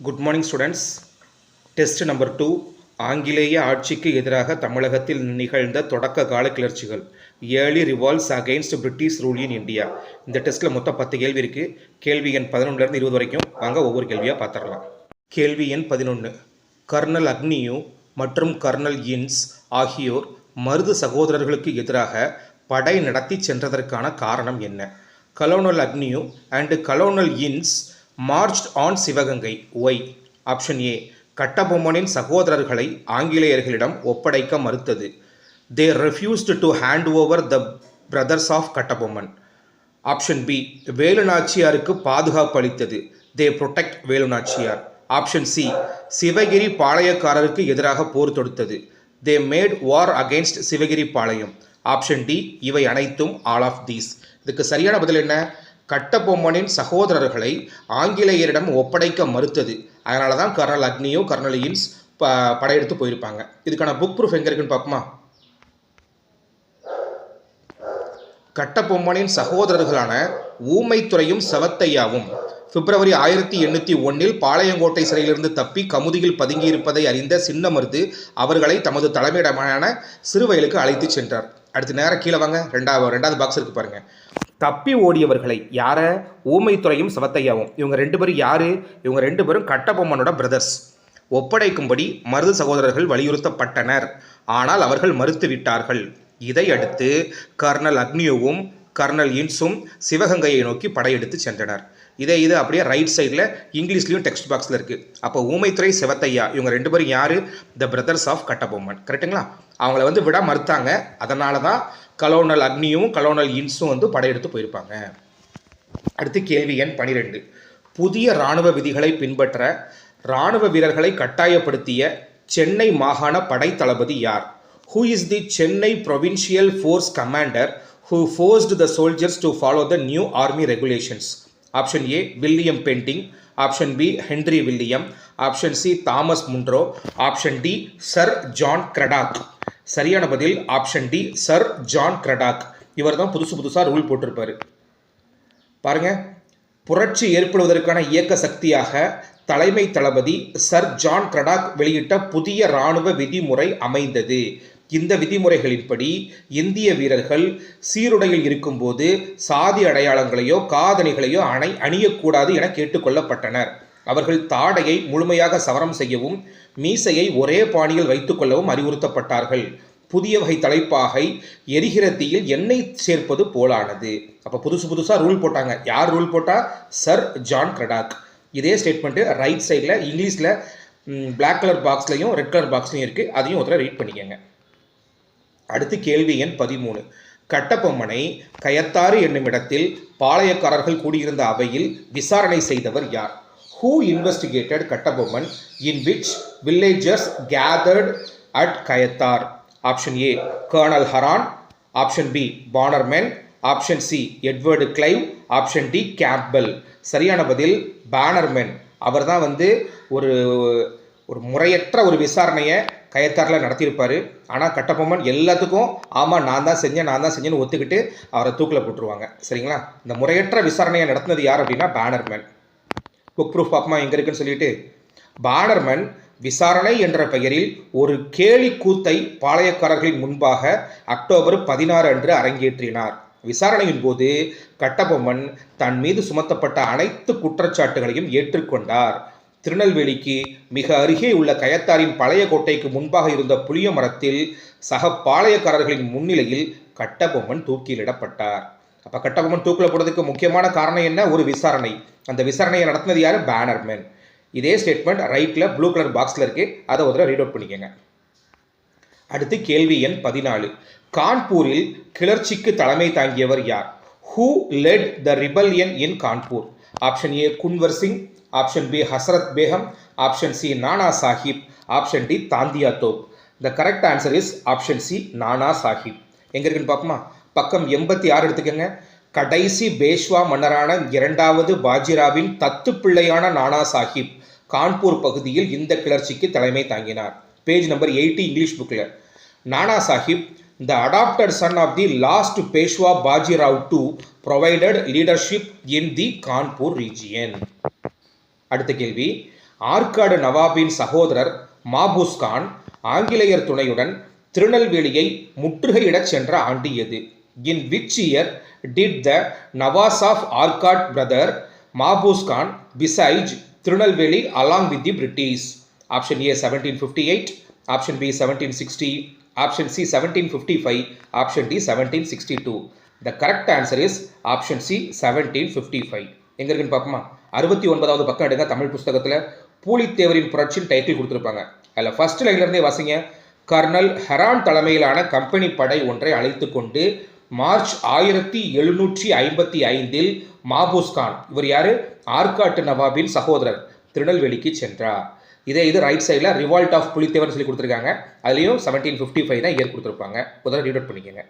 Good morning students test number two ஆங்கிலேய ஆட்சிக்கு எதிராக தமிழகத்தில் நிகழ்ந்த தொடக்க கால கிளர்ச்சிகள். Early revolts against British rule in India இந்த டெஸ்ட்டில் மொத்தம் பத்து கேள்வி இருக்குது கேள்வி எண் பதினொன்றுலேருந்து இருபது வரைக்கும் வாங்க ஒவ்வொரு கேள்வியாக பார்த்துடலாம் கேள்வி எண் பதினொன்று கர்னல் அக்னியு மற்றும் கர்னல் இன்ஸ் ஆகியோர் மருது சகோதரர்களுக்கு எதிராக படை நடத்தி சென்றதற்கான காரணம் என்ன? Colonel Agnew and colonel Innes march on Sivaganga Y. Option A கட்டபொம்மனின் சகோதரர்களை ஆங்கிலேயர்களிடம் ஒப்படைக்க மறுத்தது. They refused to hand over the brothers of Kattabomman. Option B வேலுநாச்சியாருக்கு பாதுகாப்பு அளித்தது. They protect Velunachiyar. Option C Sivagiri பாளையக்காரருக்கு எதிராக போர் தொடுத்தது. They made war against Sivagiri Palayam. Option D இவை அனைத்தும் ஆல் ஆஃப் தீஸ் இதுக்கு சரியான பதில் என்ன? கட்டபொம்மனின் சகோதரர்களை ஆங்கிலேயரிடம் ஒப்படைக்க மறுத்தது. அதனால தான் கர்னல் அக்னியோ கர்னல் இன்ஸ் ப படையெடுத்து போயிருப்பாங்க. இதுக்கான புக் ப்ரூஃப் எங்கே இருக்குன்னு பார்ப்போமா? கட்டபொம்மனின் சகோதரர்களான ஊமைத்துறையும் செவத்தையாவும் பிப்ரவரி ஆயிரத்தி எண்ணூற்றி ஒன்றில் பாளையங்கோட்டை சிறையிலிருந்து தப்பி கமுதியில் பதுங்கியிருப்பதை அறிந்த சின்னமருது அவர்களை தமது தலைமையிடமான சிறுவயலுக்கு அழைத்து சென்றார். அடுத்து நேரம் கீழே வாங்க. ரெண்டாவது ரெண்டாவது பாக்ஸ் இருக்கு பாருங்க. தப்பி ஓடியவர்களை யார? ஊமைத்துறையும் சவத்தையாவும். இவங்க ரெண்டு பேரும் யாரு? இவங்க ரெண்டு பேரும் கட்டபொம்மனோட பிரதர்ஸ் ஒப்படைக்கும்படி மருது சகோதரர்கள் வலியுறுத்தப்பட்டனர். ஆனால் அவர்கள் மறுத்துவிட்டார்கள் இதையடுத்து கர்னல் அக்னியோவும் கர்னல் இன்ஸும் சிவகங்கையை நோக்கி படையெடுத்து சென்றனர். இதே இது அப்படியே ரைட் சைடில் இங்கிலீஷ்லேயும் டெக்ஸ்ட் பாக்ஸில் இருக்குது அப்போ ஊமைத்துறை சிவத்தையா? இவங்க ரெண்டு பேரும் யார்? The brothers of Kattabomman. கரெக்ட்டுங்களா அவங்கள வந்து விட மறுத்தாங்க. அதனால தான் கலோனல் அக்னியும் கலோனல் இன்ஸும் வந்து படையெடுத்து போயிருப்பாங்க. அடுத்து கேள்வி எண் பனிரெண்டு. புதிய இராணுவ விதிகளை பின்பற்ற இராணுவ வீரர்களை கட்டாயப்படுத்திய சென்னை மாகாண படை தளபதி யார்? Who is the Chennai provincial force commander who forced the soldiers to follow the new army regulations option A William Bentinck option B Henry William option C Thomas Munro option D sir John Cradock சரியான பதில் option D sir John Cradock இவர் தான் புதுசு புதுசாக rule போட்டிருப்பார். பாருங்க. புரட்சி ஏற்படுவதற்கான இயக்க சக்தியாக தலைமை தளபதி சர் ஜான் கிரடாக் வெளியிட்ட புதிய இராணுவ விதிமுறை அமைந்தது. இந்த விதிமுறைகளின்படி இந்திய வீரர்கள் சீருடையில் இருக்கும்போது சாதி அடையாளங்களையோ காதணிகளையோ அணை அணியக்கூடாது என கேட்டுக்கொள்ளப்பட்டனர். அவர்கள் தாடையை முழுமையாக சவரம் செய்யவும் மீசையை ஒரே பாணியில் வைத்துக்கொள்ளவும் அறிவுறுத்தப்பட்டார்கள். புதிய வகை தலைப்பாகை எரிகிற தீயில் எண்ணெய் சேர்ப்பது போலானது. அப்போ புதுசு புதுசாக ரூல் போட்டாங்க. யார் ரூல் போட்டா? Sir John Cradock. இதே ஸ்டேட்மெண்ட்டு ரைட் சைடில் இங்கிலீஷில் பிளாக் கலர் பாக்ஸ்லையும் ரெட் கலர் பாக்ஸ்லையும் இருக்குது அதையும் ஒருத்தர ரீட் பண்ணிக்கோங்க. அடுத்து கேள்வி எண் பதிமூணு. கட்டபொம்மனை கயத்தாறு என்னும் இடத்தில் பாளையக்காரர்கள் கூடியிருந்த அவையில் விசாரணை செய்தவர் யார்? Who investigated Kattabomman in which villagers gathered at Kayathar option A colonel Heron option B Bannerman. Option C Edward Clive option D Campbell சரியான பதில் பேனர்மென் அவர் தான் வந்து ஒரு ஒரு முறையற்ற ஒரு விசாரணையை கயத்தாரில் நடத்தியிருப்பார். ஆனால் கட்டபொம்மன் எல்லாத்துக்கும் ஆமாம் நான் தான் செஞ்சேன் நான் தான் செஞ்சேன்னு ஒத்துக்கிட்டு அவரை தூக்கில் போட்டுருவாங்க. சரிங்களா? இந்த முறையற்ற விசாரணையை நடத்தினது யார் அப்படின்னா பேனர்மேன் புக் ப்ரூஃப் பாப்பமா? எங்கே இருக்குன்னு சொல்லிட்டு. பானர்மன் விசாரணை என்ற பெயரில் ஒரு கேலி கூத்தை பாளையக்காரர்களின் முன்பாக அக்டோபர் பதினாறு அன்று அரங்கேற்றினார். விசாரணையின் போது கட்டபொம்மன் தன் மீது சுமத்தப்பட்ட அனைத்து குற்றச்சாட்டுகளையும் ஏற்றுக்கொண்டார். திருநெல்வேலிக்கு மிக அருகே உள்ள கயத்தாரின் பழைய கோட்டைக்கு முன்பாக இருந்த புளிய மரத்தில் சக பாளையக்காரர்களின் முன்னிலையில் கட்டபொம்மன் தூக்கிலிடப்பட்டார். அப்போ கட்டபொம்மன் தூக்கில் போடுறதுக்கு முக்கியமான காரணம் என்ன? ஒரு விசாரணை. அந்த விசாரணையை நடத்தினது யார்? பேனர்மேன் இதே ஸ்டேட்மெண்ட் ரைட்டில் ப்ளூ கலர் பாக்ஸில் இருக்குது அதை ஒரு ரீட் அவுட் பண்ணிக்கோங்க. அடுத்து கேள்வி எண் பதினாலு. கான்பூரில் கிளர்ச்சிக்கு தலைமை தாங்கியவர் யார்? Who led the rebellion in Kanpur option A Kunwar Singh option B Hazrat Begum option C Nana Sahib option D Tantia Tope the correct answer is option C Nana Sahib எங்கே இருக்குன்னு பார்ப்போமா? பக்கம் எண்பத்தி ஆறு எடுத்துக்கோங்க. கடைசி பேஷ்வா மன்னரான இரண்டாவது பாஜிராவின் தத்து பிள்ளையான நானா சாஹிப் கான்பூர் பகுதியில் இந்த கிளர்ச்சிக்கு தலைமை தாங்கினார். பேஜ் நம்பர் எயிட்டி இங்கிலீஷ் புக்கில். Nana Sahib the adopted son of the last Peshwa Bajirao to provided leadership in the Kanpur region அடுத்த கேள்வி. ஆற்காடு நவாபின் சகோதரர் மாபூஸ் கான் ஆங்கிலேயர் துணையுடன் திருநெல்வேலியை முற்றுகையிடச் சென்ற ஆண்டு எது? In which year did the Nawab of Arcot brother Mahfuz Khan besiege Tirunelveli along with the British option A seventeen fifty eight option B seventeen sixty option C seventeen fifty five option D seventeen sixty two the correct answer is option C seventeen fifty five எங்கே இருக்குன்னு பார்ப்போமா? அறுபத்தி ஒன்பதாவது பக்கம் எடுங்க தமிழ் புஸ்தகத்தில். பூலித்தேவரின் புரட்சின்னு title கொடுத்துருப்பாங்க. அதில் ஃபர்ஸ்ட் லைன்லேருந்தே வாசிங்க. கர்னல் ஹெரான் தலைமையிலான கம்பெனி படை ஒன்றை அழைத்து கொண்டு மார்ச் ஆயிரத்தி எழுநூற்றி ஐம்பத்தி ஐந்தில் மாபூஸ் கான். இவர் யாரு? ஆற்காட்டு நவாபின் சகோதரர். திருநெல்வேலிக்கு சென்றார். இதே இது ரைட் சைடில் ரிவால்ட் ஆஃப் புலித்தேவன் சொல்லி கொடுத்துருக்காங்க. அதுலேயும் செவன்டீன் ஃபிஃப்டி ஃபைவ் தான் இயர் கொடுத்துருப்பாங்க. முதல்ல ரீட் அவுட் பண்ணிக்கோங்க.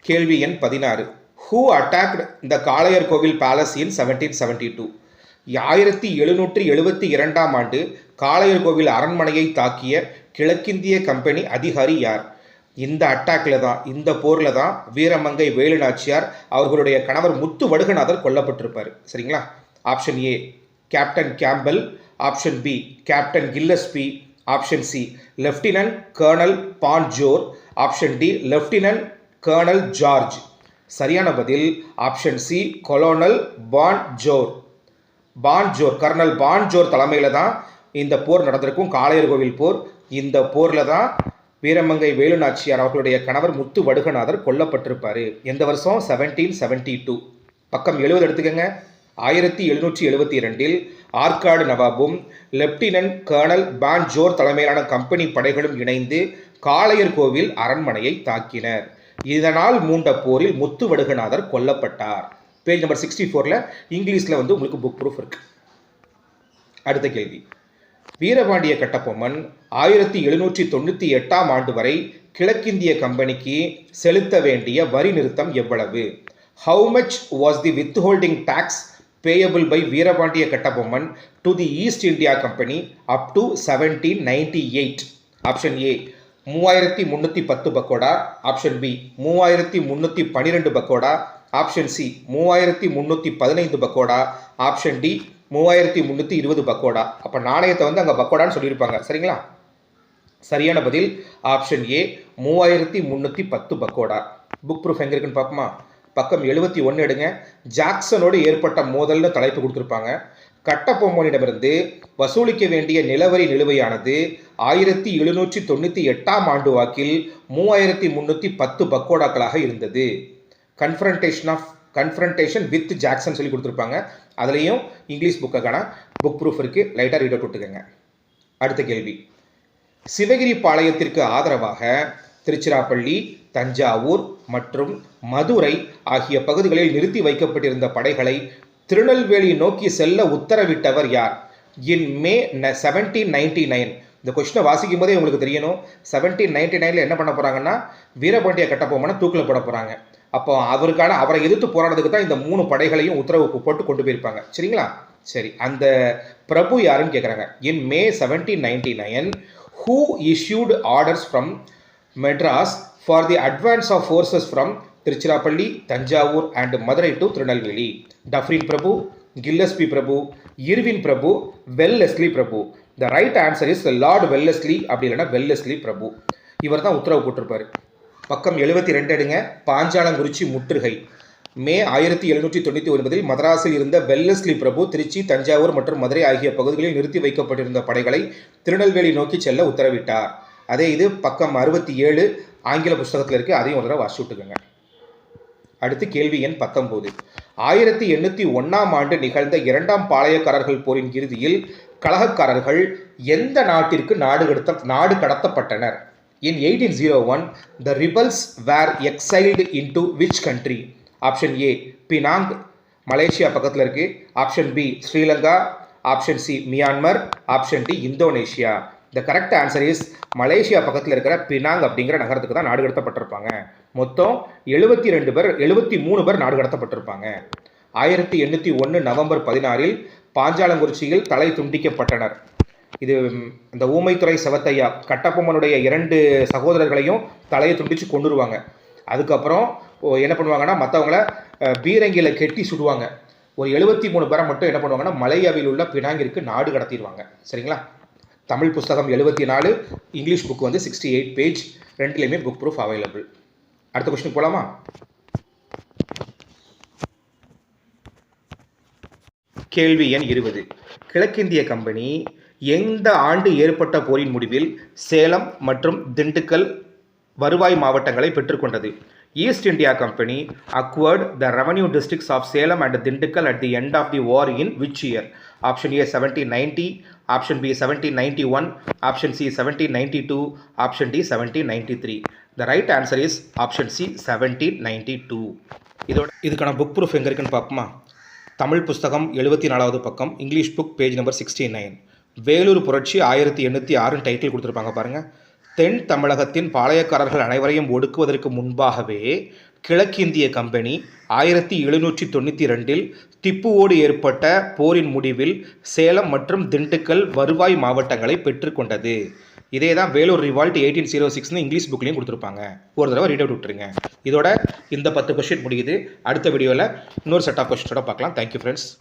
கேள்வி எண் பதினாறு. Who attacked the Kalaiyar Kovil palace in seventeen seventy two ஆயிரத்தி எழுநூற்றி எழுபத்தி இரண்டாம் ஆண்டு காளையர் கோவில் அரண்மனையை தாக்கிய கிழக்கிந்திய கம்பெனி அதிகாரி யார்? இந்த அட்டாக்ல தான் இந்த போரில் தான் வீரமங்கை வேலு நாச்சியார் அவர்களுடைய கணவர் முத்து வடுகநாதர் கொல்லப்பட்டிருப்பார். சரிங்களா? Option A captain Campbell option B captain Gillespie. Option C lieutenant colonel Bonjour option D lieutenant colonel George சரியான பதில். Option C colonel Bonjour Bonjour colonel Bonjour தலைமையில் தான் இந்த போர் நடந்திருக்கும். காளையர் கோவில் போர். இந்த போரில் தான் வீரமங்கை வேலுநாச்சியார் அவர்களுடைய கணவர் முத்து வடுகநாதர் கொல்லப்பட்டிருப்பார். எந்த வருஷம் செவன்டீன் செவன்டி டூ பக்கம் எழுபது எடுத்துக்கங்க. ஆயிரத்தி எழுநூற்றி எழுபத்தி இரண்டில் ஆற்காடு நவாபும் லெப்டினன்ட் கர்னல் பான்ஜோர் தலைமையிலான கம்பெனி படைகளும் இணைந்து காளையர் கோவில் அரண்மனையை தாக்கினர். இதனால் மூண்ட போரில் முத்து வடுகநாதர் கொல்லப்பட்டார். பேஜ் நம்பர் சிக்ஸ்டி ஃபோரில் இங்கிலீஷில் வந்து உங்களுக்கு புக் ப்ரூஃப் இருக்கு. அடுத்த கேள்வி. வீரபாண்டிய கட்டபொம்மன் ஆயிரத்தி எழுநூற்றி தொண்ணூற்றி எட்டாம் ஆண்டு வரை கிழக்கிந்திய கம்பெனிக்கு செலுத்த வேண்டிய வரி நிறுத்தம் எவ்வளவு? How much was the withholding tax payable by Veerapandiya Kattabomman to the East India company up to seventeen ninety eight option A மூவாயிரத்தி முந்நூற்றி பத்து பக்கோடா. ஆப்ஷன் பி மூவாயிரத்தி முந்நூற்றி பன்னிரெண்டு பக்கோடா. ஆப்ஷன் சி மூவாயிரத்தி முந்நூற்றி பதினைந்து பக்கோடா. ஆப்ஷன் டி மூவாயிரத்தி முந்நூற்றி இருபது பக்கோடா. அப்போ நாணயத்தை வந்து அங்கே பக்கோடான்னு சொல்லியிருப்பாங்க. சரிங்களா? சரியான பதில் ஆப்ஷன் ஏ மூவாயிரத்தி முந்நூற்றி பத்து பக்கோடா. புக் ப்ரூஃப் எங்கே இருக்குன்னு பார்ப்போமா? பக்கம் எழுபத்தி ஒன்று எடுங்க. ஜாக்சனோடு ஏற்பட்ட மோதல்னு தலைப்பு கொடுத்துருப்பாங்க. கட்டபொம்மனிடமிருந்து வசூலிக்க வேண்டிய நிலவரி நிலுவையானது ஆயிரத்தி எழுநூற்றி தொண்ணூற்றி எட்டாம் ஆண்டு வாக்கில் மூவாயிரத்தி முந்நூற்றி பத்து பக்கோடாக்களாக இருந்தது. Confrontation of confrontation with Jackson சொல்லி கொடுத்துருப்பாங்க. அதுலேயும் இங்கிலீஷ் புக்குக்கான புக் ப்ரூஃப் இருக்குது லைட்டாக ரீட் அவுட் விட்டுக்கோங்க. அடுத்த கேள்வி. சிவகிரி பாளையத்திற்கு ஆதரவாக திருச்சிராப்பள்ளி தஞ்சாவூர் மற்றும் மதுரை ஆகிய பகுதிகளில் நிறுத்தி வைக்கப்பட்டிருந்த படைகளை திருநெல்வேலி நோக்கி செல்ல உத்தரவிட்டவர் யார்? In May seventeen ninety nine இந்த கொஸ்டினை வாசிக்கும் போதே உங்களுக்கு தெரியணும். செவன்டீன் நைன்டி நைனில் என்ன பண்ண போகிறாங்கன்னா வீரபாண்டிய கட்டபொம்மனை தூக்கில் போட போகிறாங்க அப்போ அவருக்கான அவரை எதிர்த்து போராடுறதுக்கு தான் இந்த மூணு படைகளையும் உத்தரவு போட்டு கொண்டு போயிருப்பாங்க. சரிங்களா? சரி அந்த பிரபு யாருன்னு கேட்குறாங்க in May seventeen ninety nine who issued orders from Madras for the advance of forces from Tiruchirappalli Thanjavur and Madurai to Tirunelveli Dufferin Prabhu Gillespie பிரபு இர்வின் பிரபு Wellesley Prabhu the right answer is lord Wellesley அப்படி இல்லைன்னா Wellesley பிரபு இவர் தான் உத்தரவு போட்டிருப்பாரு. பக்கம் எழுபத்தி ரெண்டு எடுங்க. பாஞ்சாலங்குறிச்சி முற்றுகை. மே ஆயிரத்தி எழுநூற்றி தொண்ணூற்றி ஒன்பதில் மதராஸில் இருந்த வெல்லஸ்லி பிரபு திருச்சி தஞ்சாவூர் மற்றும் மதுரை ஆகிய பகுதிகளில் நிறுத்தி வைக்கப்பட்டிருந்த படைகளை திருநெல்வேலி நோக்கி செல்ல உத்தரவிட்டார். அதே இது பக்கம் அறுபத்தி ஏழு ஆங்கில புஸ்தகத்தில் இருக்குது அதையும் ஒரு தடவை வாசி விட்டுக்கோங்க. அடுத்து கேள்வி எண் பத்தொம்போது ஆயிரத்தி எண்ணூற்றி ஒன்றாம் ஆண்டு நிகழ்ந்த இரண்டாம் பாளையக்காரர்கள் போரின் இறுதியில் கழகக்காரர்கள் எந்த நாட்டிற்கு நாடு கடத்த நாடு கடத்தப்பட்டனர்? In eighteen zero one the rebels were exiled into which country option A Penang Malaysia பக்கத்தில் இருக்குது option B Sri Lanka option C Myanmar option D Indonesia the correct answer is Malaysia பக்கத்தில் இருக்கிற பினாங் அப்படிங்கிற நகரத்துக்கு தான் நாடு கடத்தப்பட்டிருப்பாங்க. மொத்தம் எழுபத்தி ரெண்டு பேர் எழுபத்தி மூணு பேர் நாடு கடத்தப்பட்டிருப்பாங்க. ஆயிரத்தி எண்ணூற்றி ஒன்று நவம்பர் பதினாறில் பாஞ்சாலங்குறிச்சியில் தலை துண்டிக்கப்பட்டனர். இது இந்த ஊமைத்துறை செவத்தையா கட்டப்பொம்மனுடைய இரண்டு சகோதரர்களையும் தலையை துண்டிச்சு கொண்டுருவாங்க அதுக்கப்புறம் ஓ, என்ன பண்ணுவாங்கன்னா மற்றவங்கள பீரங்கியில் கெட்டி சுடுவாங்க. ஒரு எழுபத்தி மூணு பேரை மட்டும் என்ன பண்ணுவாங்கன்னா மலையாவில் உள்ள பினாங்கிற்கு நாடு கடத்திடுவாங்க சரிங்களா? தமிழ் புஸ்தகம் எழுபத்தி நாலு இங்கிலீஷ் புக் வந்து சிக்ஸ்டி எயிட் பேஜ் ரெண்டுலேயுமே புக் ப்ரூஃப் அவைலபிள் அடுத்த கொஸ்டின் போகலாமா கேள்வி எண் இருபது. கிழக்கிந்திய கம்பெனி எந்த ஆண்டு ஏற்பட்ட போரின் முடிவில் சேலம் மற்றும் திண்டுக்கல் வருவாய் மாவட்டங்களை பெற்றுக்கொண்டது? East India company acquired the revenue districts of Salem and Dindigul at the end of the war in which year option A seventeen ninety option B seventeen ninety one option C seventeen ninety two option D seventeen ninety three the right answer is option C seventeen ninety two இதோட இதுக்கான book proof எங்கே இருக்குன்னு பார்ப்போமா? தமிழ் புஸ்தகம் எழுபத்தி நாலாவது பக்கம் English book page number sixty nine Vellore புரட்சி ஆயிரத்தி எண்ணூற்றி ஆறுன்னு டைட்டில் கொடுத்துருப்பாங்க பாருங்கள் தென் தமிழகத்தின் பாளையக்காரர்கள் அனைவரையும் ஒடுக்குவதற்கு முன்பாகவே கிழக்கிந்திய கம்பெனி ஆயிரத்தி எழுநூற்றி தொண்ணூற்றி ரெண்டில் திப்புவோடு ஏற்பட்ட போரின் முடிவில் சேலம் மற்றும் திண்டுக்கல் வருவாய் மாவட்டங்களை பெற்றுக்கொண்டது இதே தான் வேலூர் ரிவால்ட் எயிட்டீன் ஜீரோ சிக்ஸ்னு இங்கிலீஷ் புக்லேயும் கொடுத்துருப்பாங்க. ஒரு தடவை ரீட் அவுட் விட்டுருங்க. இதோட இந்த பத்து கொஸ்டின் முடியுது. அடுத்த வீடியோவில் இன்னொரு செட் ஆஃப் கொஸ்டினோட பார்க்கலாம். Thank you friends